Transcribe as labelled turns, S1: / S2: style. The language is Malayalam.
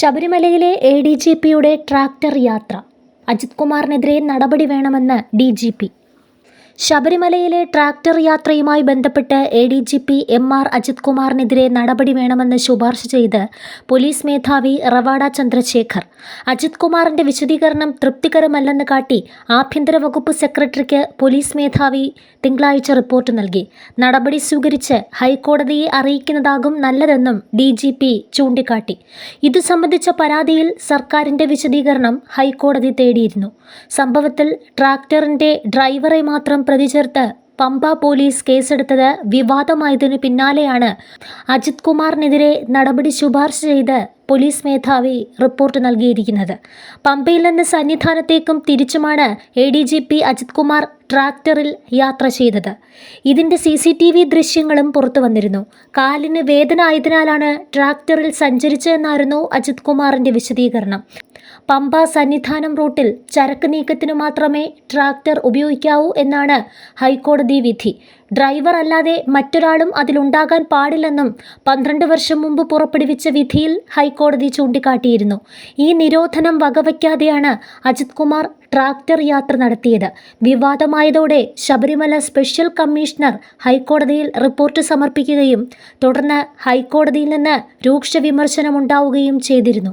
S1: ശബരിമലയിലെ എ ഡി ജി പിയുടെ ട്രാക്ടർ യാത്ര. അജിത് കുമാറിനെതിരെ നടപടി വേണമെന്ന് ഡി ജി പി ശബരിമലയിലെ ട്രാക്ടർ യാത്രയുമായി ബന്ധപ്പെട്ട് A D G P M R Ajith കുമാറിനെതിരെ നടപടി വേണമെന്ന് ശുപാർശ ചെയ്ത് പോലീസ് മേധാവി റവാഡ ചന്ദ്രശേഖർ. അജിത് കുമാറിന്റെ വിശദീകരണം തൃപ്തികരമല്ലെന്ന് കാട്ടി ആഭ്യന്തര വകുപ്പ് സെക്രട്ടറിക്ക് പോലീസ് മേധാവി തിങ്കളാഴ്ച റിപ്പോർട്ട് നൽകി. നടപടി സ്വീകരിച്ച് ഹൈക്കോടതിയെ അറിയിക്കുന്നതാകും നല്ലതെന്നും ഡി ജി പി ചൂണ്ടിക്കാട്ടി. ഇതു സംബന്ധിച്ച പരാതിയിൽ സർക്കാരിന്റെ വിശദീകരണം ഹൈക്കോടതി തേടിയിരുന്നു. സംഭവത്തിൽ ട്രാക്ടറിന്റെ ഡ്രൈവറെ മാത്രം പ്രതി ചേർത്ത് പമ്പ പോലീസ് കേസെടുത്തത് വിവാദമായതിനു പിന്നാലെയാണ്. അജിത് കുമാറിനെതിരെ നടപടി ശുപാർശ ചെയ്ത് പോലീസ് മേധാവി റിപ്പോർട്ട് നൽകിയിരിക്കുന്നത്. പമ്പയിൽ നിന്ന് സന്നിധാനത്തേക്കും തിരിച്ചുമാണ് A D G P Ajith Kumar ട്രാക്ടറിൽ യാത്ര ചെയ്തത്. ഇതിന്റെ സി സി ടി വി ദൃശ്യങ്ങളും പുറത്തു വന്നിരുന്നു. കാലിന് വേദന ആയതിനാലാണ് ട്രാക്ടറിൽ സഞ്ചരിച്ചതെന്നായിരുന്നു അജിത് കുമാറിന്റെ വിശദീകരണം. പമ്പ സന്നിധാനം റൂട്ടിൽ ചരക്ക് നീക്കത്തിനു മാത്രമേ ട്രാക്ടർ ഉപയോഗിക്കാവൂ എന്നാണ് ഹൈക്കോടതി വിധി. ഡ്രൈവർ അല്ലാതെ മറ്റൊരാളും അതിലുണ്ടാകാൻ പാടില്ലെന്നും പന്ത്രണ്ട് വർഷം മുമ്പ് പുറപ്പെടുവിച്ച വിധിയിൽ ഹൈക്കോടതി ചൂണ്ടിക്കാട്ടിയിരുന്നു. ഈ നിരോധനം വകവയ്ക്കാതെയാണ് അജിത് കുമാർ ട്രാക്ടർ യാത്ര നടത്തിയത്. വിവാദമായതോടെ ശബരിമല സ്പെഷ്യൽ കമ്മീഷണർ ഹൈക്കോടതിയിൽ റിപ്പോർട്ട് സമർപ്പിക്കുകയും തുടർന്ന് ഹൈക്കോടതിയിൽ നിന്ന് രൂക്ഷ വിമർശനമുണ്ടാവുകയും ചെയ്തിരുന്നു.